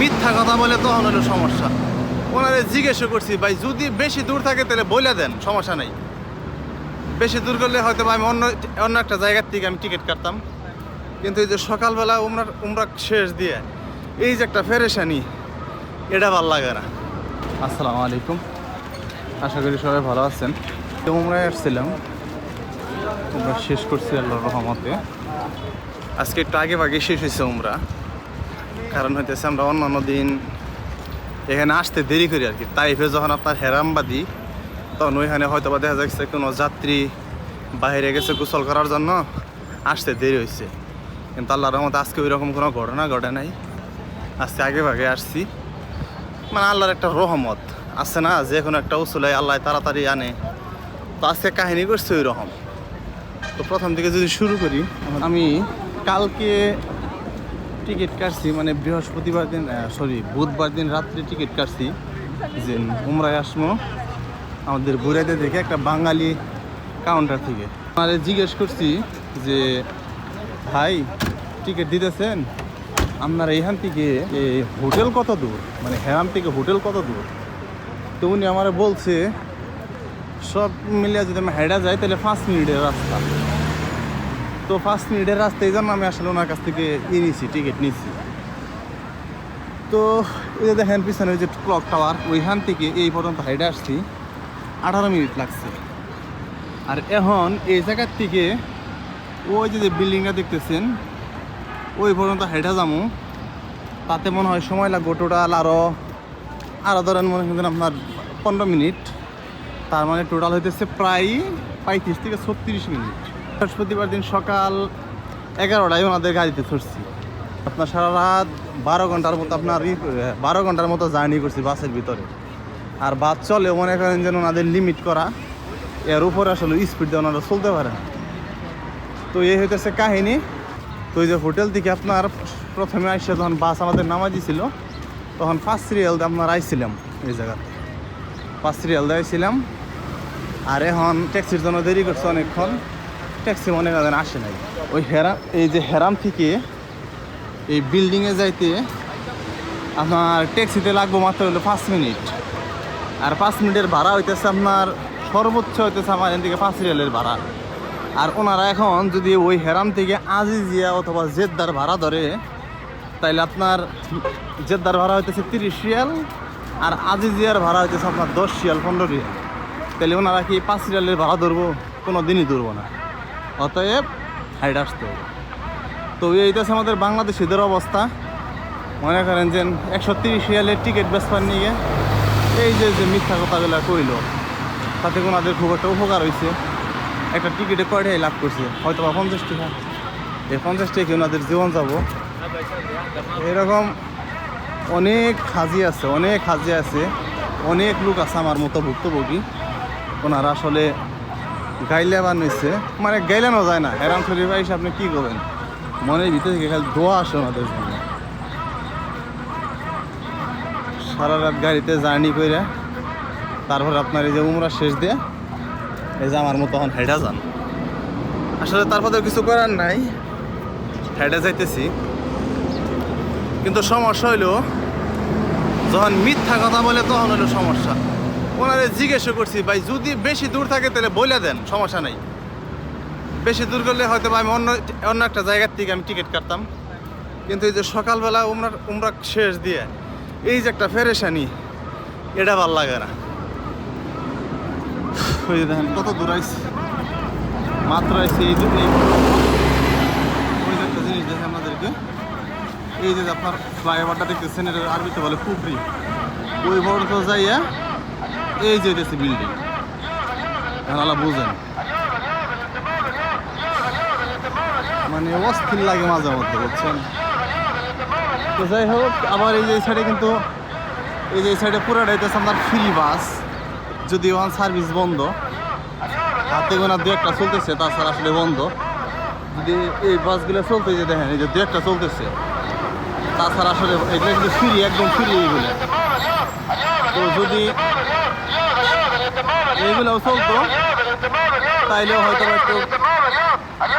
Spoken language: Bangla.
মিথ্যা কথা বলে তখন হলো সমস্যা। ওনারে জিজ্ঞেস করছি, ভাই, যদি বেশি দূর থাকে তাহলে বলে দেন, সমস্যা নেই। বেশি দূর করলে হয়তো আমি অন্য অন্য একটা জায়গার থেকে আমি টিকিট কাটতাম। কিন্তু এই যে সকালবেলা উমরা উমরা শেষ দিয়ে এই যে একটা ফেরেশানি, এটা ভালো লাগে না। আসসালামু আলাইকুম। আশা করি সবাই ভালো আছেন। তো উমরায় আসছিলাম। উমরা শেষ করছি আল্লাহর রহমতে। আজকে একটু আগে ভাগে শেষ হয়েছে উমরা। কারণ হইতেছে আমরা অন্যান্য দিন এখানে আসতে দেরি করি আর কি। তাইফে যখন আপনার হেরামবাদি তখন ওইখানে হয়তো বা দেখা যাচ্ছে কোনো যাত্রী বাইরে গেছে গোসল করার জন্য, আসতে দেরি হয়েছে কিন্তু আল্লাহর রহমতে আজকে ওই রকম কোনো ঘটনা ঘটে নাই। আজকে আগে ভাগে আসছি। মানে আল্লাহর একটা রহমত আছে না, যে কোনো একটা উসুলাই আল্লাহ তাড়াতাড়ি আনে। তো আজকে কাহিনী করছে ওই রকম তো প্রথম থেকে যদি শুরু করি, আমি কালকে টিকিট কাটছি মানে বৃহস্পতিবার দিন সরি বুধবার দিন রাত্রে টিকিট কাটছি। যে উমরায় আসমো, আমাদের বুড়াইতে দেখে একটা বাঙালি কাউন্টার থেকে। মানে জিজ্ঞেস করছি যে, ভাই, টিকিট দিতেছেন? আপনার এইখান থেকে হোটেল কত দূর? মানে হেরাম থেকে হোটেল কত দূর? তো উনি আমার বলছে, সব মিলিয়ে যদি আমি হেঁটা যাই, তাহলে পাঁচ মিনিটের রাস্তা। তো পাঁচ মিনিটের রাস্তা এই জন্য আমি আসলে ওনার কাছ থেকে ই নিছি টিকিট নিছি। তো ওই যে দেখেন পিছনে ওই যে ক্লক টাওয়ার ওইখান থেকে এই পর্যন্ত হাইডে আসছি, আঠারো মিনিট লাগছে। আর এখন এই জায়গার থেকে ওই যে যে বিল্ডিংটা দেখতেছেন, ওই পর্যন্ত হেঁটে যাব তাতে মনে হয় সময় লাগবে টোটাল আরও আরও ধরেন মনে করেন আপনার পনেরো মিনিট তার মানে টোটাল হইতেছে প্রায় পঁয়ত্রিশ থেকে ছত্রিশ মিনিট বৃহস্পতিবার দিন সকাল এগারোটায় ওনাদের গাড়িতে চড়ছি আপনার সারা রাত বারো ঘণ্টার মতো আপনার বারো ঘণ্টার মতো জার্নি করছি বাসের ভিতরে। আর বাস চলে মনে করেন যেন ওনাদের লিমিট করা, এর উপরে আসলে স্পিড দিয়ে ওনারা চলতে পারে না। তো এই হইতেছে কাহিনী। তো ওই যে হোটেল থেকে আপনার প্রথমে আইসে যখন বাস আমাদের নামা দিয়েছিল তখন ফার্স্ট সিরিয়াল আপনার আইছিলাম এই জায়গাতে। ফার্স্ট সিরিয়াল দিয়েছিলাম আর এখন ট্যাক্সির জন্য দেরি করছে অনেকক্ষণ। ট্যাক্সি মনে করেন আসে নাই। ওই হেরাম, এই যে হেরাম থেকে এই বিল্ডিংয়ে যাইতে আপনার ট্যাক্সিতে লাগবো মাত্র হলো পাঁচ মিনিট। আর পাঁচ মিনিটের ভাড়া হইতেছে আপনার সর্বোচ্চ হইতেছে আমার থেকে পাঁচ রিয়ালের ভাড়া। আর ওনারা এখন যদি ওই হেরাম থেকে আজিজিয়া অথবা জেদ্দার ভাড়া ধরে, তাইলে আপনার জেদ্দার ভাড়া হইতেছে তিরিশ রিয়াল আর আজিজিয়ার ভাড়া হইতেছে আপনার দশ রিয়াল, পনেরো রিয়াল। তাহলে ওনারা কি পাঁচ রিয়ালের ভাড়া ধরবো? কোনো দিনই ধরবো না। অতএব হাইড আসতে হবে। তো এইটাছে আমাদের বাংলাদেশিদের অবস্থা। মনে করেন যে একশো তিরিশ রিয়ালের টিকিট বেসপার নিয়ে এই যে যে মিথ্যা কথাগুলো কইল, তাতে ওনাদের খুব একটা উপকার হয়েছে একটা টিকিটে কয়টাই লাভ করছে? হয়তো বা পঞ্চাশ টাকা এই পঞ্চাশ টাকা ওনাদের জীবন যাব? এরকম অনেক হাজি আছে, অনেক হাজি আছে, অনেক লোক আছে আমার মতো ভুক্তভোগী। ওনারা আসলে গাইলে বানিয়েছে মানে গাইলানো যায় না। হেরাম শরীফ আইসে আপনি কী করবেন? মনের ভিতরে থেকে খালি দোয়া আসে জন্য। সারা রাত গাড়িতে জার্নি করে তারপর আপনার এই যে উমরা শেষ দিয়ে, এই যে আমার মতো এখন হেডা যান। আসলে তারপর তো কিছু করার নাই হেডে যাইতেছি। কিন্তু সমস্যা হইল, যখন মিথ্যা কথা বলে তখন হলো সমস্যা। ওনারে জিজ্ঞেস করছি, ভাই, যদি বেশি দূর থাকে তাহলে বলে দেন, সমস্যা নাই। বেশি দূর করলে হয়তো আমি অন্য অন্য একটা জায়গার থেকে আমি টিকিট কাটতাম। কিন্তু এই যে সকালবেলা উমরা উমরা শেষ দিয়ে এই যে একটা ফেরেশানি, এটা ভালো লাগে না। দেখেন, কত দূর আইসি মাত্র আইসি এই ওই যে একটা জিনিস দেখে আপনাদেরকে। এই যে আপনার ফ্লাইওভারটা দেখতেছেন, এটা আরবিতে বলে কুবরি ওই বড় তো যাইয়া এই যে দেখছি বিল্ডিং আলা বুঝেন। মানে অস্থির লাগে মাঝে মধ্যে, বুঝছেন? তো যাই হোক, আবার এই যে এই সাইডে কিন্তু এই যে এই সাইডে পুরাটা হইতেছে আপনার ফ্রি বাস যদি ওয়ান সার্ভিস বন্ধ। হাতে গোনা দু একটা চলতেছে, তাছাড়া আসলে বন্ধ। যদি এই বাসগুলো চলতে যে দেখেন, এই যে দু একটা চলতেছে। তাছাড়া আসলে এগুলো কিন্তু ফ্রি একদম ফ্রি এইগুলো তো যদি এইগুলোও চলতো তাইলেও হয়তো বা একটু আরে